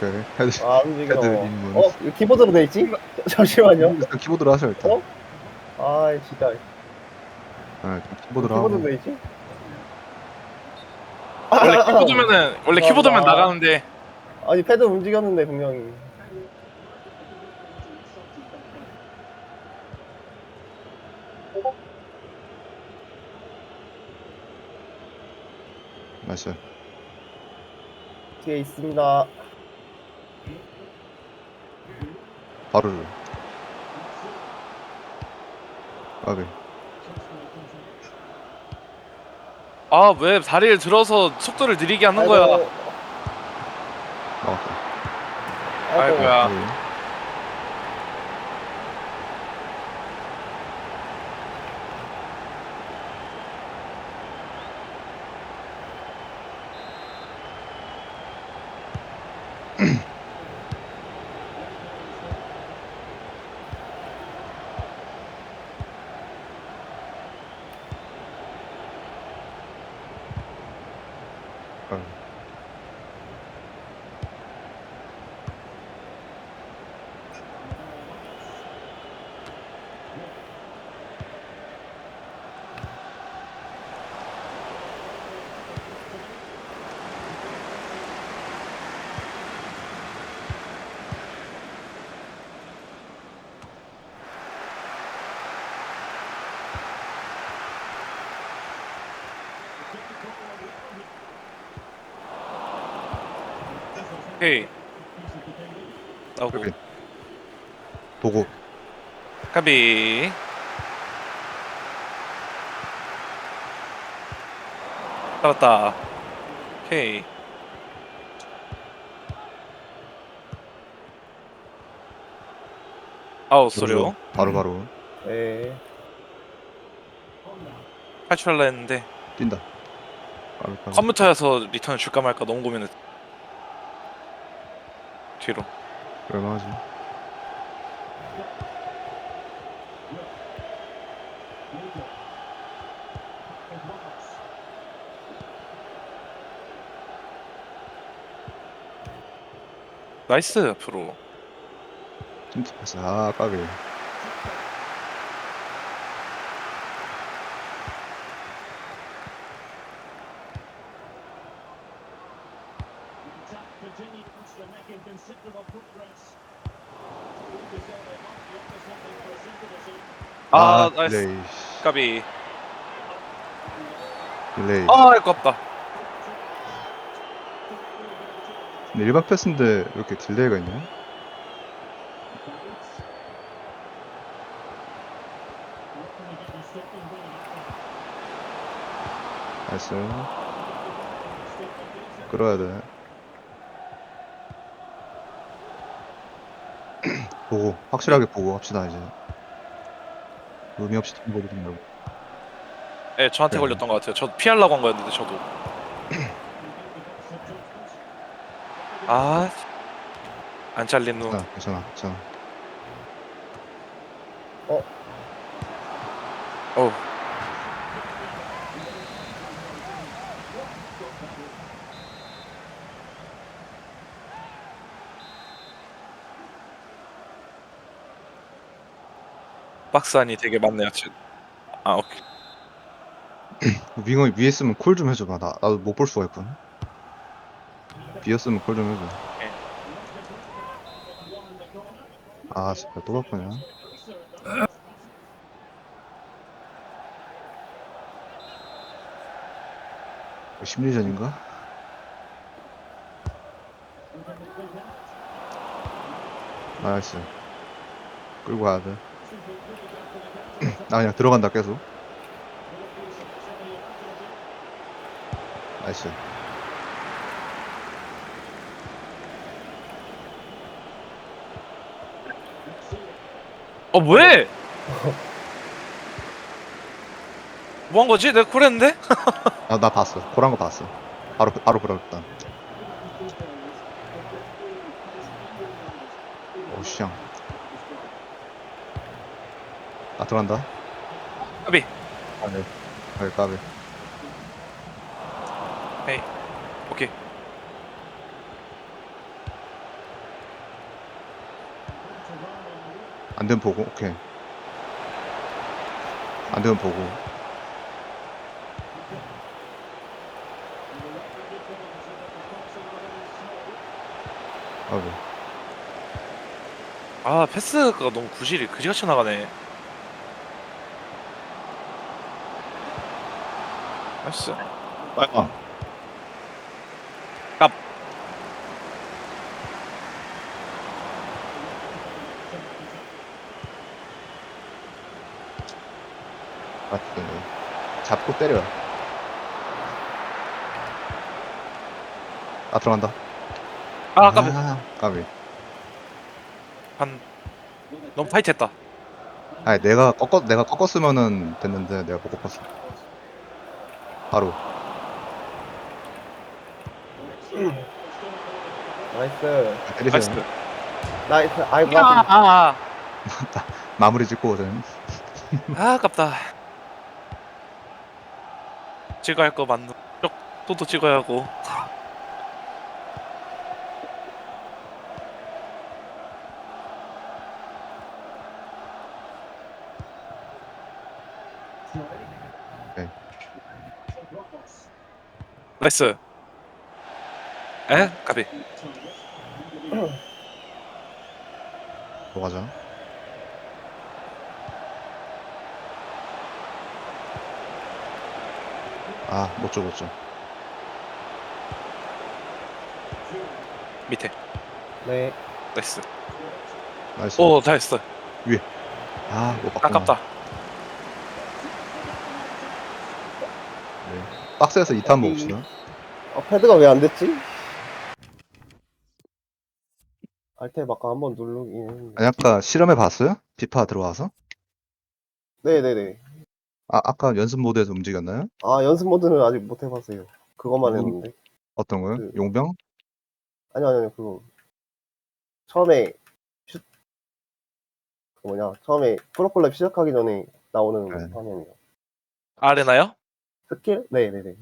오케이. 헤드. 아 움직여. 헤드 입문. 어 이거 키보드로 돼 있지? 잠시만요. 일단 키보드로 하셔 일단. 어? 아 진짜 네, 일단 키보드로 하고. 키보드로 돼 있지? 원래 키보드면은 원래 키보드면 아. 나가는데 아니 패드 움직였는데 분명히. 나이스. 뒤에 있습니다. 바로. 아왜 다리를 들어서 속도를 느리게 하는 거야 나왔다. 아이고야. 헤이 아고 까비. 보고. 까비 살았다 오케이 아웃 소리요 바로 바로 네. 탈출하려 했는데 뛴다. 컴퓨터에서 리턴을 줄까 말까 너무 고민했 뒤로 얼마지? 나이스 앞으로 찜트 패스. 아 까비. 아, 나이스 딜레이. 까비 딜레이. 아 아깝다 근데 일반 패스인데 왜 이렇게 딜레이가 있냐? 나이스. 끌어야 돼. 보고 확실하게 보고 합시다 이제. 의미 없이 말고. 네 저한테 네. 걸렸던 것 같아요 저 피하려고 한 거였는데 저도 아 안 잘린 눈 괜찮아, 괜찮아, 괜찮아. 어 박스 안이 되게 많네요 지금 아 오케이 윙어 위에 쓰면 콜 좀 해줘봐. 나 나도 못 볼 수가 있거든. 비었으면 콜 좀 해줘. 아 진짜 또 바꾸냐? 심리전인가? 나이스 끌고 가야 돼. 나 그냥 들어간다 계속. 나이스. 어 뭐해 뭐한 거지? 내가 콜했는데? 아, 나 봤어. 고란 거 봤어. 바로 바로 그럴다. 오 쌍. 아 들어간다. 까비. 아 네. 까비. 까비. 오케이. 안 되면 보고 오케이. 안 되면 보고. 아이고 아 패스가 너무 구실이 그지같이 나가네 나이스. 아 깝. 맞네 잡고 때려 아 들어간다. 아 까비 아, 까비. 한 너무 타이트했다. 아니 내가 꺾었 내가 꺾었으면은 됐는데 내가 못 꺾었어 바로. 나이스. 때리세요. 나이스. 나이스. 아이고, 아, 까비. 아, 마무리 짓고 오세요. 아 아깝다. 찍어야 할거 맞는 또또 찍어야 하고 나이스. 에? 까비. 들어가자. 아 못 줘 못 줘. 밑에. 네. 나이스. 나이스. 오 잘했어. 아못 봤구나. 아깝다 네. 박스에서 2탄 먹읍시다 아, 패드가 왜 안 됐지? 알탭 아까 한번 누르긴 했는데. 아니 아까 실험해 봤어요? 비파 들어와서? 네네네. 아 아까 연습 모드에서 움직였나요? 아, 연습 모드는 아직 못 해봤어요. 그것만 음. 했는데. 어떤 거요? 그- 용병? 아니요, 아니요, 그거. 처음에, 슛, 그 뭐냐, 처음에 프로콜랩 시작하기 전에 나오는 네. 화면이요. 아레나요? 스킬? 네네네.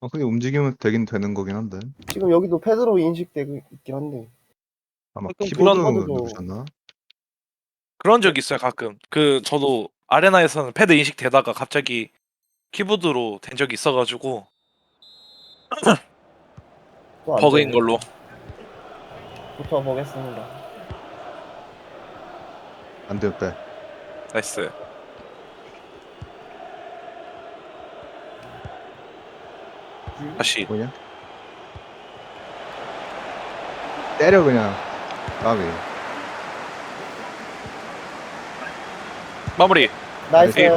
어, 그게 움직이면 되긴 되는 거긴 한데 지금 여기도 패드로 인식되고 있긴 한데. 아마 가끔 키보드 그런 누르셨나? 그런 적 있어요 가끔 그 저도 아레나에서는 패드 인식 되다가 갑자기 키보드로 된 적이 있어가지고 또안 버그인 되네. 걸로 붙여보겠습니다. 안 돼요 빼 나이스 다시. 뭐냐? 때려 그냥. 까비. 마무리. 나이스! 네.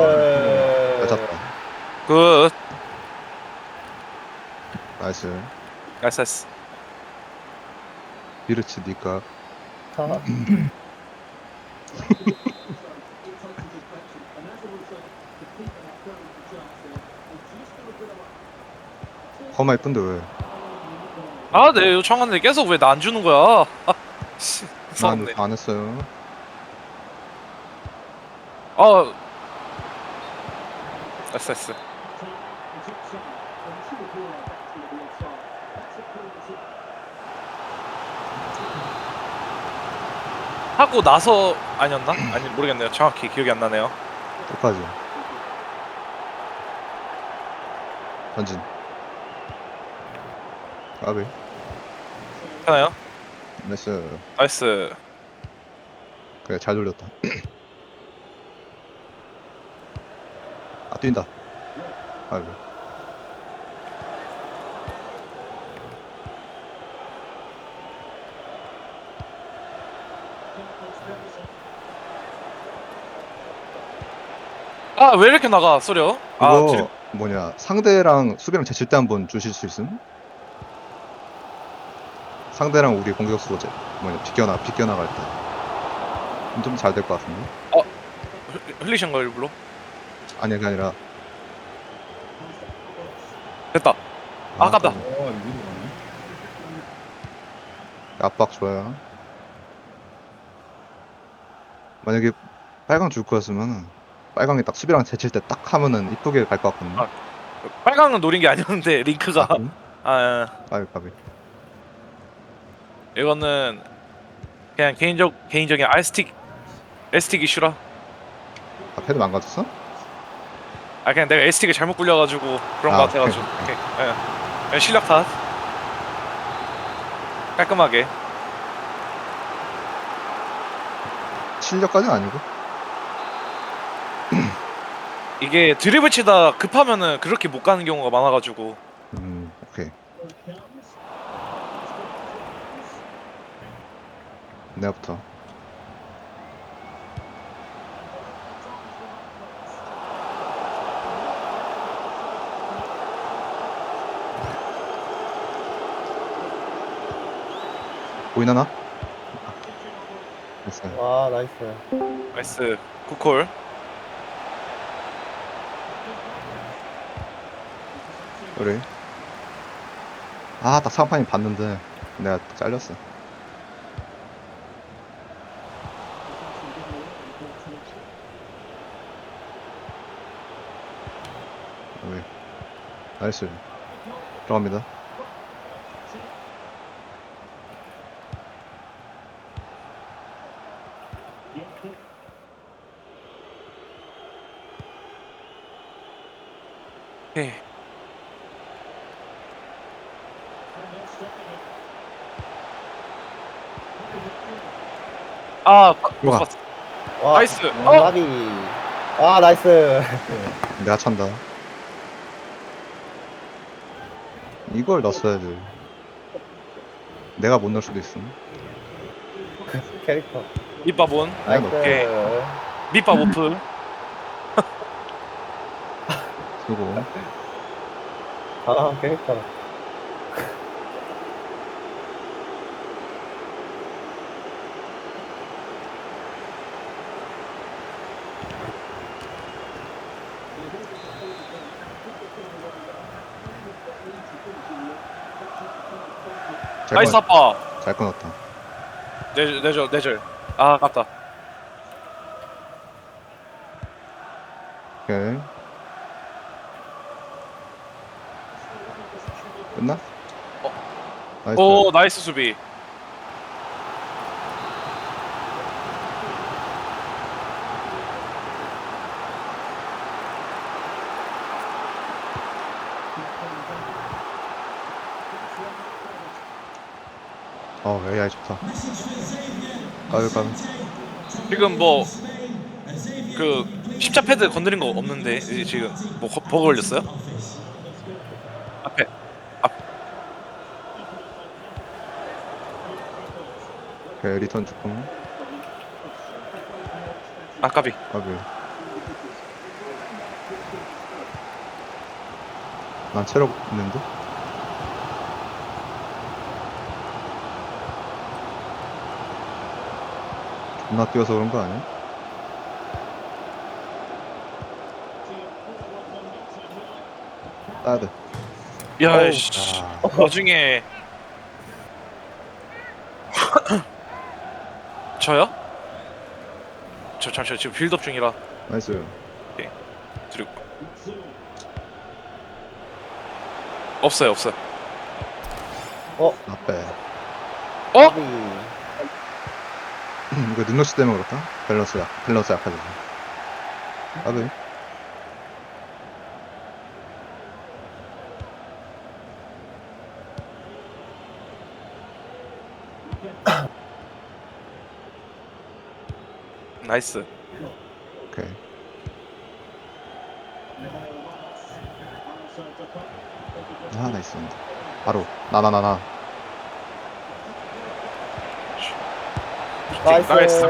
맞았다. 굿. 나이스. 나이스 나이스. 비르치 니까. 하, 허마 이쁜데 왜? 아네 요청하는데 계속 왜 나 안 주는 거야? 아, 씨, 난 무섭네. 안 했어요. 아. 나이스 나이스 하고 나서 아니었나? 아니 모르겠네요. 정확히 기억이 안 나네요. 끝까지 전진 까비 괜찮아요? 나이스. 나이스. 그래 잘 돌렸다. 아 뛴다. 아이고. 아 왜 이렇게 나가? 소려? 아 이거 질- 뭐냐 상대랑 수비랑 제칠 때 한번 주실 수 있음? 상대랑 우리 공격수로 제, 뭐냐 비껴나 비껴나갈 때 좀 잘 될 것 같은데? 흘- 흘리신 거 일부러? 아니 그게 아니라. 됐다. 아, 아깝다. 압박 좋아요. 만약에 빨강 줄 거였으면 빨강이 딱 수비랑 제칠 때 딱 하면은 이쁘게 갈 것 같거든요. 아, 빨강은 노린 게 아니었는데 링크가. 아, 그럼? 아 아유 까비 이거는 그냥 개인적 개인적인 알스틱 에스틱 이슈라. 아 패드 망가졌어? 아 그냥 내가 에스틱을 잘못 굴려가지고 그런 아, 거 같아가지고. 오케이, 오케이. 예. 그냥 실력 탓. 깔끔하게. 실력까지는 아니고 이게 드리블 치다 급하면은 그렇게 못 가는 경우가 많아가지고. 음 오케이 내가부터 보이나 나? 됐어요 와 나이스. 나이스 굿콜. 그래 아딱 상판이 봤는데 내가 잘렸어 나이스 들어갑니다 오케이. 아, 못 우와. 봤어. 와, 나이스. 음, 어? 나비. 아 나이스. 내가 찬다 이걸 넣었어야 돼 내가 못 넣을 수도 있음 캐릭터. 밑밥 온 내가 나이스. 넣을게 오케이. 밑밥 오프. 수고 아 캐릭터. 잘, 나이스 끊, 아빠. 잘 끊었다 내절 내절 내절. 아, 아깝다. 오케이 끝나? 나이스 오, 나이스 수비. 어 AI 좋다 까비 지금 뭐그 십자 패드 건드린 거 없는데 이제 지금 뭐 거- 버그 걸렸어요? 앞에 오케이 리턴 조금 아까비. 까비 난 체력 있는데? 존나 뛰어서 그런 거 아니야? 따야 돼 야. 씨. 아, 나중에. 저요? 저 잠시만 지금 빌드업 중이라. 나이스. 드리고. 없어요 없어요. 나빼 어? 나비. 이거 능력치 때문에 그렇다? 밸런스 약, 밸런스 약하지 까비 나이스. 오케이. 아 나이스. 바로. 나나 나나 나이스. 나이스.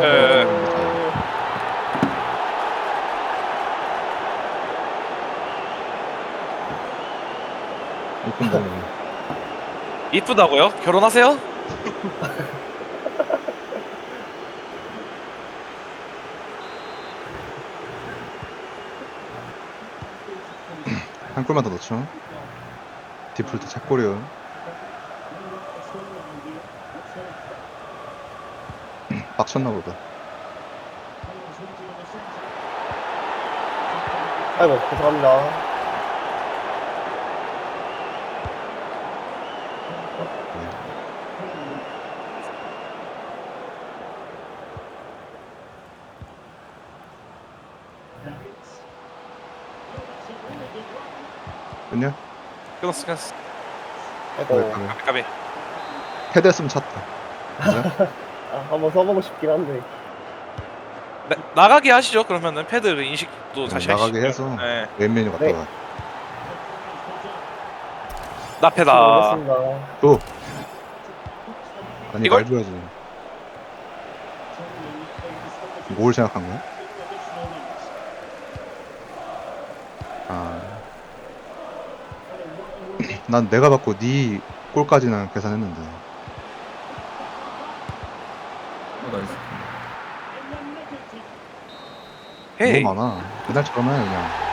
이쁜 놈이 이쁘다고요? 결혼하세요? 한 골만 더 넣죠 디폴트 책골이요 박쳤나 보다. 아이고, 죄송합니다. 그냥 끊었어 끊었어 아이고, 네, 까비 까비 헤드였으면 찼다. 그죠? 아, 한번 써보고 싶긴 한데. 나, 나가게 하시죠. 그러면은 패드를 인식도 다시 네, 나가게 하시죠. 해서 네. 메인 메뉴 네. 갔다가 나패다. 알겠습니다. 또 아니 이걸? 말 줘야지. 뭘 생각한 거야? 아. 난 내가 받고 네 골까지는 계산했는데. 어, 나이스. 헤이. 너무 많아. 그날처럼 해 그냥.